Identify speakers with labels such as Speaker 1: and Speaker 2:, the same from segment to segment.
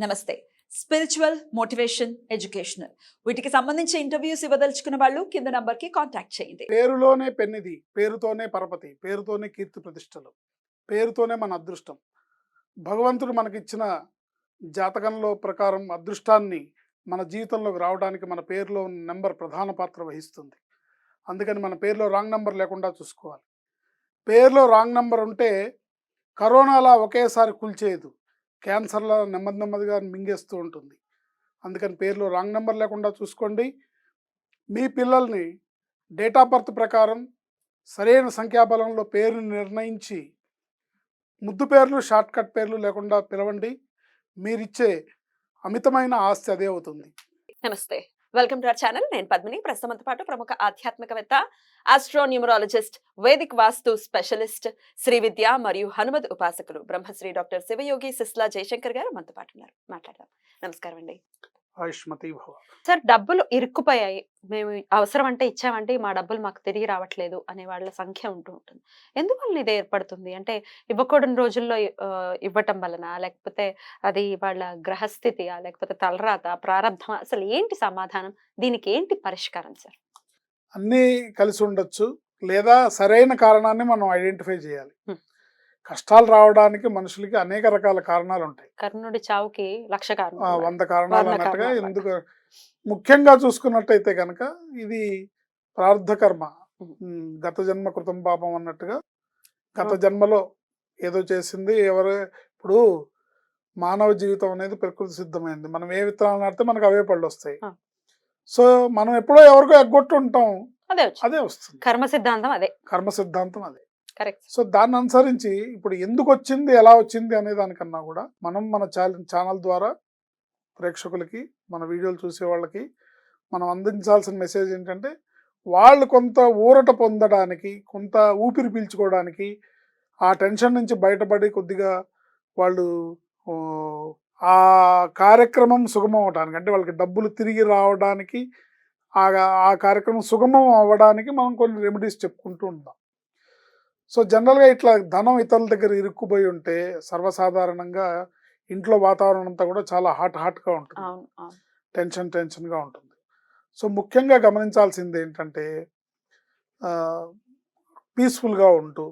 Speaker 1: నమస్తే. Spiritual motivation educational వీటికి సంబంధించి ఇంటర్వ్యూస్ ఇవ్వదలుచుకున్న వాళ్ళు కింద నంబర్కి కాంటాక్ట్ చేయండి.
Speaker 2: పేరులోనే పెన్నిది పేరుతోనే పరపతి పేరుతోనే కీర్తి ప్రతిష్టలు పేరుతోనే మన అదృష్టం. భగవంతుడు మనకిచ్చిన జాతకంలో ప్రకారం అదృష్టాన్ని మన జీవితంలోకి రావడానికి మన పేరులో ఉన్న నెంబర్ ప్రధాన పాత్ర వహిస్తుంది. అందుకని మన పేరులో రాంగ్ నెంబర్ లేకుండా చూసుకోవాలి. పేరులో రాంగ్ నెంబర్ ఉంటే కరోనాలా ఒకేసారి కూల్చేయదు. క్యాన్సర్లో నెమ్మది నెమ్మదిగా మింగేస్తూ ఉంటుంది. అందుకని పేర్లు రాంగ్ నెంబర్ లేకుండా చూసుకోండి. మీ పిల్లల్ని డేట్ ఆఫ్ బర్త్ ప్రకారం సరైన సంఖ్యాబలంలో పేరుని నిర్ణయించి ముద్దు పేర్లు షార్ట్ కట్ పేర్లు లేకుండా పిలవండి. మీరిచ్చే అమితమైన ఆస్తి అదే అవుతుంది.
Speaker 1: నమస్తే. Welcome to our channel. నేను పద్మిని. ప్రస్తుతంతో పాటు ప్రముఖ ఆధ్యాత్మికవేత్త astronumerologist Vedic vastu specialist Sri Vidya మరియు హనుమద్ ఉపాసకులు బ్రహ్మశ్రీ డాక్టర్ శివయోగి సిస్లా జయశంకర్ గారు మనతో పాటు ఉన్నారు. మాట్లాడదాం. నమస్కారం అండి.
Speaker 3: సార్ డబ్బులు ఇరుక్కుపోయాయి. మేము అవసరం అంటే ఇచ్చామంటే మా డబ్బులు మాకు తిరిగి రావట్లేదు అనే వాళ్ళ సంఖ్య ఉంటూ ఉంటుంది. ఎందువల్ల ఇది ఏర్పడుతుంది? అంటే ఇవ్వకూడని రోజుల్లో ఇవ్వటం వలన లేకపోతే అది వాళ్ళ గ్రహస్థితియా లేకపోతే తలరాత ప్రారంభం అసలు ఏంటి సమాధానం? దీనికి ఏంటి పరిష్కారం సార్?
Speaker 2: అన్నీ కలిసి ఉండొచ్చు లేదా సరైన కారణాన్ని మనం ఐడెంటిఫై చేయాలి. కష్టాలు రావడానికి మనుషులకి అనేక రకాల కారణాలు ఉంటాయి
Speaker 3: కర్ణుడి చావుకి లక్ష
Speaker 2: ఆ,
Speaker 3: కారణం
Speaker 2: వంద కారణాలు అన్నట్టుగా
Speaker 3: కారణాలు.
Speaker 2: ఎందుకు ముఖ్యంగా చూసుకున్నట్టయితే కనుక ఇది ప్రార్థ కర్మ
Speaker 3: ఉమ్.
Speaker 2: ఉమ్, గత జన్మ కృతం పాపం అన్నట్టుగా గత. జన్మలో ఏదో చేసింది ఎవరు ఇప్పుడు మానవ జీవితం అనేది ప్రకృతి సిద్ధమైంది మనం ఏ విత్తనాలు నాటితే మనకు అవే పళ్ళు వస్తాయి. సో మనం ఎప్పుడో ఎవరికో ఎగ్గొట్టు ఉంటాం
Speaker 3: అదే
Speaker 2: అదే వస్తుంది.
Speaker 3: కర్మ సిద్ధాంతం అదే.
Speaker 2: కర్మ సిద్ధాంతం అదే.
Speaker 3: కరెక్ట్.
Speaker 2: సో దాన్ని అనుసరించి ఇప్పుడు ఎందుకు వచ్చింది ఎలా వచ్చింది అనే దానికన్నా కూడా మనం మన ఛానల్ ఛానల్ ద్వారా ప్రేక్షకులకి మన వీడియోలు చూసే వాళ్ళకి మనం అందించాల్సిన మెసేజ్ ఏంటంటే వాళ్ళు కొంత ఊరట పొందడానికి కొంత ఊపిరి పీల్చుకోవడానికి ఆ టెన్షన్ నుంచి బయటపడి కొద్దిగా వాళ్ళు ఆ కార్యక్రమం సుగమం అవడానికి అంటే వాళ్ళకి డబ్బులు తిరిగి రావడానికి ఆ ఆ కార్యక్రమం సుగమం అవ్వడానికి మనం కొన్ని రెమెడీస్ చెప్పుకుంటూ ఉంటాం. సో జనరల్గా ఇట్లా ధనం ఇతరుల దగ్గర ఇరుక్కుపోయి ఉంటే సర్వసాధారణంగా ఇంట్లో వాతావరణం అంతా కూడా చాలా హాట్ హాట్గా ఉంటుంది. టెన్షన్ టెన్షన్గా ఉంటుంది. సో ముఖ్యంగా గమనించాల్సింది ఏంటంటే పీస్ఫుల్గా ఉంటూ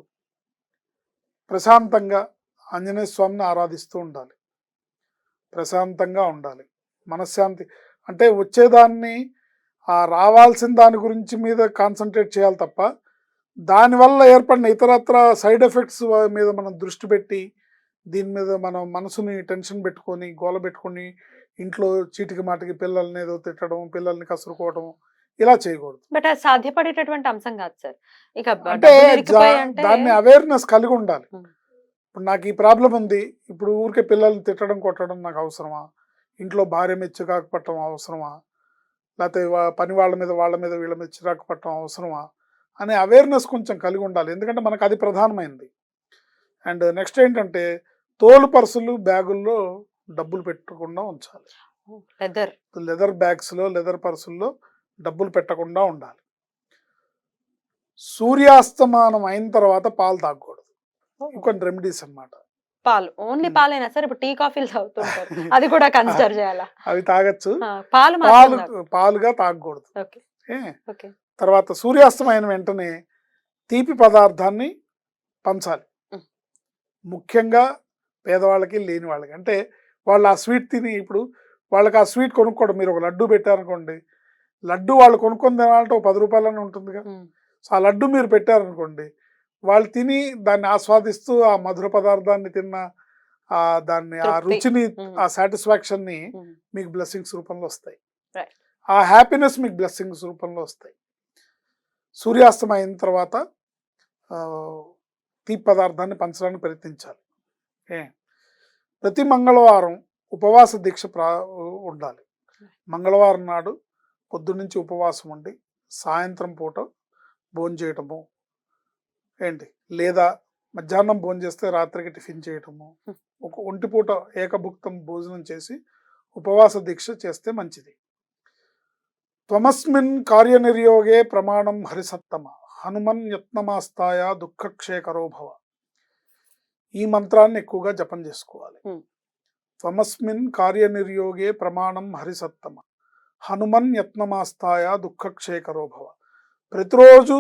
Speaker 2: ప్రశాంతంగా ఆంజనేయ స్వామిని ఆరాధిస్తూ ఉండాలి. ప్రశాంతంగా ఉండాలి. మనశ్శాంతి అంటే వచ్చేదాన్ని ఆ రావాల్సిన దాని గురించి మీద కాన్సన్ట్రేట్ చేయాలి తప్ప దానివల్ల ఏర్పడిన ఇతరత్ర సైడ్ ఎఫెక్ట్స్ మీద మనం దృష్టి పెట్టి దీని మీద మనం మనసుని టెన్షన్ పెట్టుకొని గోల పెట్టుకొని ఇంట్లో చీటికి మాటికి పిల్లల్ని ఏదో తిట్టడం పిల్లల్ని కసురుకోవడం ఇలా చేయకూడదు.
Speaker 3: బట్ అది సాధ్యపడేటటువంటి అంశం కాదు సార్. ఇక
Speaker 2: అంటే దాన్ని అవేర్నెస్ కలిగి ఉండాలి. ఇప్పుడు నాకు ఈ ప్రాబ్లం ఉంది. ఇప్పుడు ఊరికే పిల్లల్ని తిట్టడం కొట్టడం నాకు అవసరమా? ఇంట్లో భార్య మీద చిరాకు పట్టడం అవసరమా? లేకపోతే పని వాళ్ళ మీద వాళ్ళ మీద వీళ్ళ మీద చిరాకు పట్టడం అవసరమా? అనే అవేర్నెస్ కొంచెం కలిగి ఉండాలి. ఎందుకంటే మనకు అది ప్రధానమైంది. అండ్ నెక్స్ట్ ఏంటంటే తోలు పర్సులు బ్యాగుల్లో డబ్బులు పెట్టకుండా ఉంచాలి.
Speaker 3: లెదర్.
Speaker 2: లెదర్ బ్యాగ్స్లో లెదర్ పర్సుల్లో డబ్బులు పెట్టకుండా ఉండాలి. సూర్యాస్తమానం అయిన తర్వాత పాలు తాగకూడదు. ఇంకొన్ని రెమెడీస్ అన్నమాట.
Speaker 3: పాలు. ఓన్లీ. పాలైనా సార్ ఇప్పుడు టీ కాఫీలు తాగుతుంటారు. అది కూడా కన్సిడర్ చేయాలా?
Speaker 2: అవి తాగొచ్చు.
Speaker 3: పాలు
Speaker 2: పాలు పాలుగా తాగకూడదు.
Speaker 3: ఓకే.
Speaker 2: తర్వాత సూర్యాస్తమైన వెంటనే తీపి పదార్థాన్ని పంచాలి. ముఖ్యంగా పేదవాళ్ళకి లేని వాళ్ళకి. అంటే వాళ్ళు ఆ స్వీట్ తిని ఇప్పుడు వాళ్ళకి ఆ స్వీట్ కొనుక్కోవడం. మీరు ఒక లడ్డు పెట్టారనుకోండి. లడ్డు వాళ్ళు కొనుక్కొని తినాలంటే ఒక పది రూపాయలని ఉంటుందిగా. సో ఆ లడ్డు మీరు పెట్టారనుకోండి వాళ్ళు తిని దాన్ని ఆస్వాదిస్తూ ఆ మధుర పదార్థాన్ని తిన్న ఆ దాన్ని ఆ. రుచిని. ఆ సాటిస్ఫాక్షన్ని
Speaker 3: ఉమ్.
Speaker 2: మీకు బ్లెస్సింగ్స్ రూపంలో వస్తాయి. ఆ హ్యాపీనెస్ మీకు బ్లెస్సింగ్స్ రూపంలో వస్తాయి సూర్యాస్తం అయిన తర్వాత తీపి పదార్థాన్ని పంచడానికి ప్రయత్నించాలి ఏ ప్రతి మంగళవారం ఉపవాస దీక్ష ప్రా ఉండాలి మంగళవారం నాడు పొద్దున్నుంచి ఉపవాసం ఉండి సాయంత్రం పూట భోజనం చేయటము ఏంటి లేదా మధ్యాహ్నం భోజనం చేస్తే రాత్రికి టిఫిన్ చేయటము. ఒక ఒంటి పూట ఏకభుక్తం భోజనం చేసి ఉపవాస దీక్ష చేస్తే మంచిది త్వమస్మిన్ కార్యనిర్యోగే ప్రమాణం హరిసత్తమ హనుమన్ యత్నమాస్తాయ దుఃఖక్షేకరో భవ ఈ మంత్రాన్ని ఎక్కువగా జపం చేసుకోవాలి. త్వమస్మిన్ కార్యనిర్యోగే ప్రమాణం హరిసత్తమ హనుమన్ యత్నమాస్తాయ దుఃఖక్షేకరో భవ ప్రతిరోజు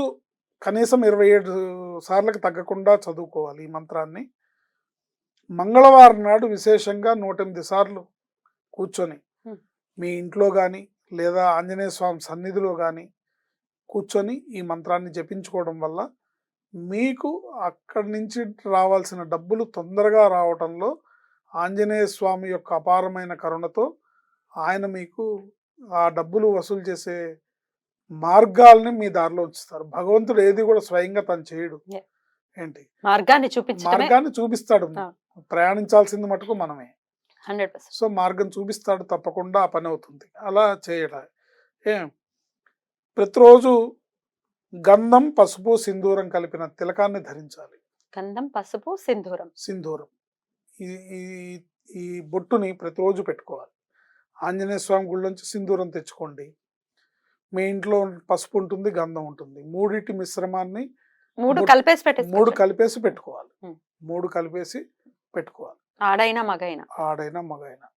Speaker 2: కనీసం ఇరవై ఏడు సార్లకు తగ్గకుండా చదువుకోవాలి ఈ మంత్రాన్ని మంగళవారం నాడు విశేషంగా నూట ఎనిమిది సార్లు కూర్చొని. మీ ఇంట్లో కానీ లేదా ఆంజనేయ స్వామి సన్నిధిలో కానీ కూర్చొని ఈ మంత్రాన్ని జపించుకోవడం వల్ల మీకు అక్కడి నుంచి రావాల్సిన డబ్బులు తొందరగా రావటంలో ఆంజనేయ స్వామి యొక్క అపారమైన కరుణతో ఆయన మీకు ఆ డబ్బులు వసూలు చేసే మార్గాల్ని మీ దారిలో ఉంచుతారు. భగవంతుడు ఏది కూడా స్వయంగా తను చేయడు. ఏంటి?
Speaker 3: మార్గాన్ని చూపించడమే
Speaker 2: మార్గాన్ని చూపిస్తాడు. ప్రయాణించాల్సింది మటుకు మనమే.
Speaker 3: హండ్రెడ్
Speaker 2: సో మార్గం చూపిస్తాడు తప్పకుండా ఆ పని అవుతుంది. అలా చేయడం? ఏ? ప్రతిరోజు గంధం పసుపు సింధూరం కలిపిన తిలకాన్ని ధరించాలి.
Speaker 3: గంధం పసుపు సింధూరం.
Speaker 2: సింధూరం. ఈ బొట్టుని ప్రతిరోజు పెట్టుకోవాలి. ఆంజనేయ స్వామి గుళ్ళోంచి సింధూరం తెచ్చుకోండి. మీ ఇంట్లో పసుపు ఉంటుంది గంధం ఉంటుంది మూడిటి మిశ్రమాన్ని
Speaker 3: మూడు
Speaker 2: మూడు-
Speaker 3: కలిపేసి
Speaker 2: మూడు
Speaker 3: పెట్టేసి
Speaker 2: కలిపేసి పెట్టుకోవాలి. మూడు కలిపేసి పెట్టుకోవాలి.
Speaker 3: ఆడైనా మగైనా.
Speaker 2: ఆడైనా మగైనా.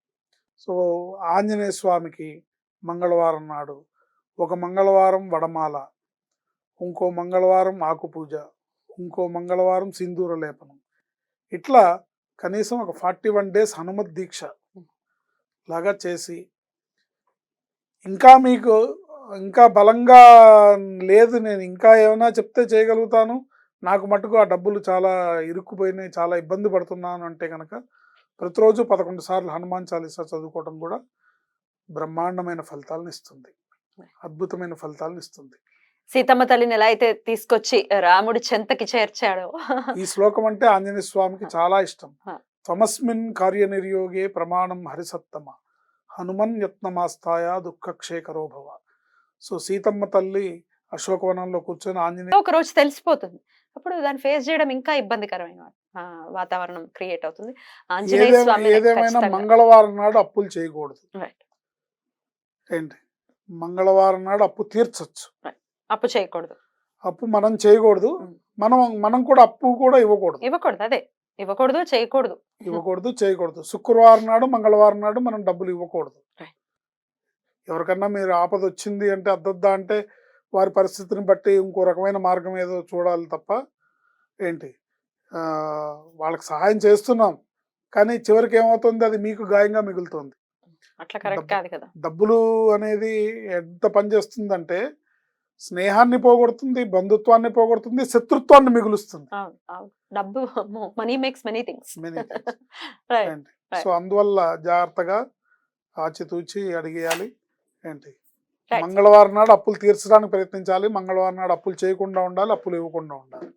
Speaker 2: సో ఆంజనేయ స్వామికి మంగళవారం నాడు ఒక మంగళవారం వడమాల ఇంకో మంగళవారం ఆకు పూజ ఇంకో మంగళవారం సింధూర లేపనం. ఇట్లా కనీసం ఒక ఫార్టీ వన్ డేస్ హనుమత్ దీక్ష లాగా చేసి ఇంకా మీకు ఇంకా బలంగా లేదు నేను. ఇంకా ఏమైనా చెప్తే చేయగలుగుతాను. నాకు మటుకు ఆ డబ్బులు చాలా ఇరుక్కుపోయినాయి చాలా ఇబ్బంది పడుతున్నాను అంటే కనుక ప్రతిరోజు పదకొండు సార్లు హనుమాన్ చాలీసా చదువుకోవడం కూడా బ్రహ్మాండమైన ఫలితాలను ఇస్తుంది. అద్భుతమైన ఫలితాలను ఇస్తుంది.
Speaker 3: సీతమ్మ తల్లిని ఎలా అయితే తీసుకొచ్చి రాముడి చెంతకి చేర్చాడో.
Speaker 2: ఈ శ్లోకం అంటే ఆంజనేయ స్వామికి చాలా ఇష్టం. తమస్మిన్ కార్యనిర్యోగే ప్రమాణం హరిసత్తమ. హనుమన్ యత్నమాస్తాయ దుఃఖక్షేకరో భవ. సో సీతమ్మ తల్లి అశోకవనంలో కూర్చొని ఆంజనేయ
Speaker 3: ఒక రోజు తెలిసిపోతుంది. అప్పుడు దాన్ని ఫేస్ చేయడం ఇంకా ఇబ్బందికరమైన వాతావరణం క్రియేట్ అవుతుంది. ఆంజనేయ
Speaker 2: ఏదేమైనా
Speaker 3: స్వామి
Speaker 2: ఏదేమైనా మంగళవారం నాడు అప్పులు చేయకూడదు. ఏంటి? మంగళవారం నాడు అప్పు తీర్చొచ్చు.
Speaker 3: అప్పు చేయకూడదు.
Speaker 2: అప్పు మనం చేయకూడదు.
Speaker 3: Mm.
Speaker 2: మనం మనం కూడా అప్పు కూడా ఇవ్వకూడదు.
Speaker 3: ఇవ్వకూడదు. అదే. ఇవ్వకూడదు చేయకూడదు.
Speaker 2: ఇవ్వకూడదు చేయకూడదు. శుక్రవారం నాడు మంగళవారం నాడు మనం డబ్బులు ఇవ్వకూడదు. ఎవరికన్నా మీరు ఆపద వచ్చింది అంటే అద్దద్దా అంటే వారి పరిస్థితిని బట్టి ఇంకో రకమైన మార్గం ఏదో చూడాలి తప్ప ఏంటి? వాళ్ళకి సహాయం చేస్తున్నాం. కానీ చివరికి ఏమవుతుంది? అది మీకు గాయంగా మిగులుతుంది.
Speaker 3: అట్లా కరెక్ట్
Speaker 2: డబ్బు-
Speaker 3: కాదు కదా.
Speaker 2: డబ్బులు అనేది ఎంత పనిచేస్తుందంటే స్నేహాన్ని పోగొడుతుంది బంధుత్వాన్ని పోగొడుతుంది శత్రుత్వాన్ని మిగులుస్తుంది.
Speaker 3: డబ్బు money makes many things.
Speaker 2: So అందువల్ల జాగ్రత్తగా ఆచితూచి అడిగేయాలి. ఏంటి. మంగళవారం నాడు అప్పులు తీర్చడానికి ప్రయత్నించాలి. మంగళవారం నాడు అప్పులు చేయకుండా ఉండాలి అప్పులు ఇవ్వకుండా ఉండాలి.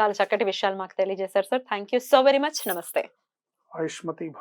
Speaker 3: చాలా చక్కటి విషయాలు మాకు తెలియజేశారు sir thank so very much నమస్తే
Speaker 2: ఆయుష్మతి భవ